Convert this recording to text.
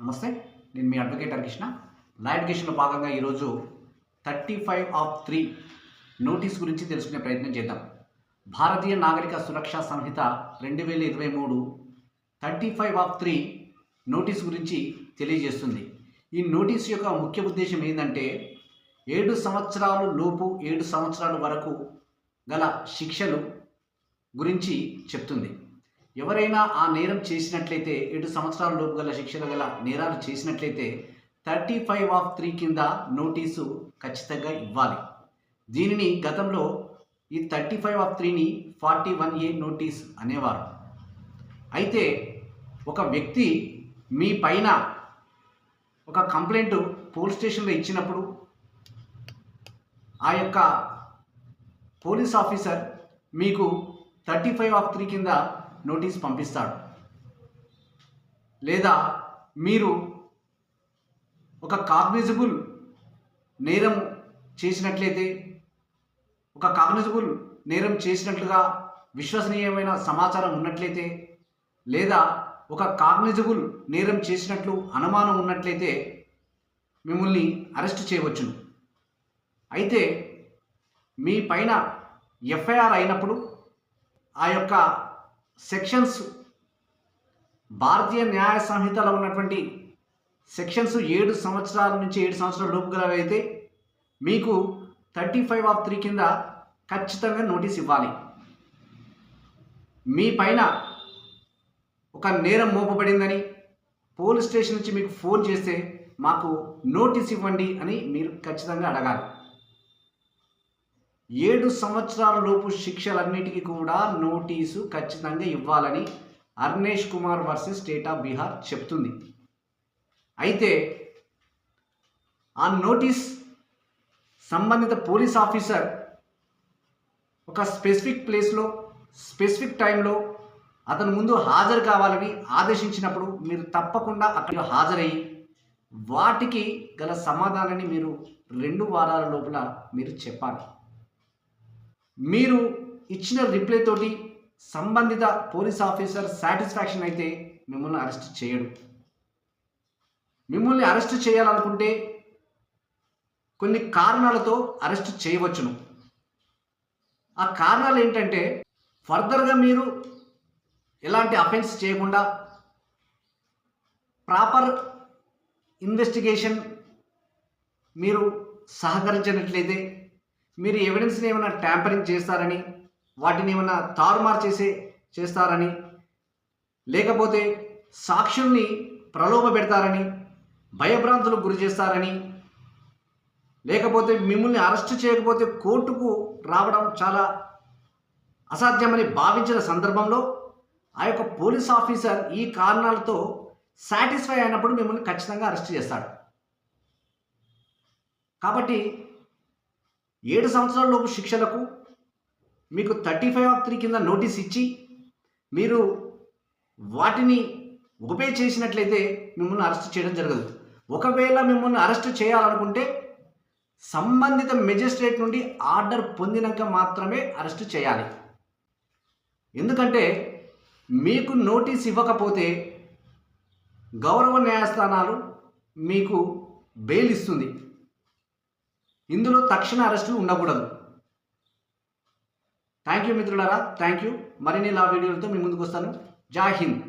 నమస్తే నేను మీ అడ్వకేట్ హరికృష్ణ. లా ఎడ్యుకేషన్లో భాగంగా ఈరోజు thirty five of three notice గురించి తెలుసుకునే ప్రయత్నం చేద్దాం. భారతీయ నాగరిక సురక్షా సంహిత రెండు వేల ఇరవై మూడు thirty five of three notice గురించి తెలియజేస్తుంది. ఈ నోటీస్ యొక్క ముఖ్య ఉద్దేశం ఏంటంటే ఏడు సంవత్సరాలు లోపు ఏడు సంవత్సరాల వరకు గల శిక్షలు గురించి చెప్తుంది. ఎవరైనా ఆ నేరం చేసినట్లయితే ఏడు సంవత్సరాల లోపు గల శిక్షలు గల నేరాలు చేసినట్లయితే థర్టీ ఫైవ్ ఆఫ్ త్రీ కింద నోటీసు ఖచ్చితంగా ఇవ్వాలి. దీనిని గతంలో ఈ థర్టీ ఫైవ్ ఆఫ్ త్రీని ఫార్టీ వన్ ఏ నోటీస్ అనేవారు. అయితే ఒక వ్యక్తి మీ పైన ఒక కంప్లైంట్ పోలీస్ స్టేషన్లో ఇచ్చినప్పుడు ఆ యొక్క పోలీస్ ఆఫీసర్ మీకు థర్టీ ఫైవ్ ఆఫ్ త్రీ కింద నోటీస్ పంపిస్తాడు. లేదా మీరు ఒక కాగ్నిజబుల్ నేరం చేసినట్లయితే ఒక కాగ్నిజబుల్ నేరం చేసినట్లుగా విశ్వసనీయమైన సమాచారం ఉన్నట్లయితే లేదా ఒక కాగ్నిజబుల్ నేరం చేసినట్లు అనుమానం ఉన్నట్లయితే మిమ్మల్ని అరెస్ట్ చేయవచ్చును. అయితే మీ పైన ఎఫ్ఐఆర్ అయినప్పుడు ఆ యొక్క సెక్షన్స్ భారతీయ న్యాయ సంహితలో ఉన్నటువంటి సెక్షన్స్ ఏడు సంవత్సరాల నుంచి ఏడు సంవత్సరాల లోపు గలవైతే మీకు థర్టీ ఫైవ్ ఆఫ్ త్రీ కింద ఖచ్చితంగా నోటీస్ ఇవ్వాలి. మీ పైన ఒక నేరం మోపబడిందని పోలీస్ స్టేషన్ నుంచి మీకు ఫోన్ చేస్తే మాకు నోటీస్ ఇవ్వండి అని మీరు ఖచ్చితంగా అడగాలి. ఏడు సంవత్సరాల లోపు శిక్షలన్నిటికీ కూడా నోటీసు ఖచ్చితంగా ఇవ్వాలని Arnesh Kumar versus state of Bihar చెప్తుంది. అయితే ఆ నోటీస్ సంబంధిత పోలీస్ ఆఫీసర్ ఒక స్పెసిఫిక్ ప్లేస్లో స్పెసిఫిక్ టైంలో అతను ముందు హాజరు కావాలని ఆదేశించినప్పుడు మీరు తప్పకుండా అక్కడ హాజరయ్యి వాటికి గల సమాధానాన్ని మీరు రెండు వారాల లోపల మీరు చెప్పాలి. మీరు ఇచ్చిన రిప్లై తోటి సంబంధిత పోలీస్ ఆఫీసర్ సాటిస్ఫాక్షన్ అయితే మిమ్మల్ని అరెస్ట్ చేయడు. మిమ్మల్ని అరెస్ట్ చేయాలనుకుంటే కొన్ని కారణాలతో అరెస్ట్ చేయవచ్చును. ఆ కారణాలు ఏంటంటే ఫర్దర్గా మీరు ఎలాంటి అఫెన్స్ చేయకుండా ప్రాపర్ ఇన్వెస్టిగేషన్ మీరు సహకరించినట్లయితే మీరు ఎవిడెన్స్ని ఏమైనా ట్యాంపరింగ్ చేస్తారని వాటిని ఏమైనా తారుమారు చేసే చేస్తారని లేకపోతే సాక్షుల్ని ప్రలోభ పెడతారని భయభ్రాంతులకు గురి చేస్తారని లేకపోతే మిమ్మల్ని అరెస్ట్ చేయకపోతే కోర్టుకు రావడం చాలా అసాధ్యమని భావించిన సందర్భంలో ఆ యొక్క పోలీస్ ఆఫీసర్ ఈ కారణాలతో సాటిస్ఫై అయినప్పుడు మిమ్మల్ని ఖచ్చితంగా అరెస్ట్ చేస్తాడు. కాబట్టి ఏడు సంవత్సరాల లోపు శిక్షలకు మీకు థర్టీ ఫైవ్ ఆఫ్ త్రీ కింద నోటీస్ ఇచ్చి మీరు వాటిని ఉపే చేసినట్లయితే మిమ్మల్ని అరెస్ట్ చేయడం జరగదు. ఒకవేళ మిమ్మల్ని అరెస్ట్ చేయాలనుకుంటే సంబంధిత మెజిస్ట్రేట్ నుండి ఆర్డర్ పొందినాక మాత్రమే అరెస్ట్ చేయాలి. ఎందుకంటే మీకు నోటీస్ ఇవ్వకపోతే గౌరవ న్యాయస్థానాలు మీకు బెయిల్ ఇస్తుంది. ఇందులో తక్షణ అరెస్టులు ఉండకూడదు. థ్యాంక్ యూ మిత్రులారా. థ్యాంక్ యూ మరిన్ని లా వీడియోలతో మీ ముందుకు వస్తాను. జై హింద్.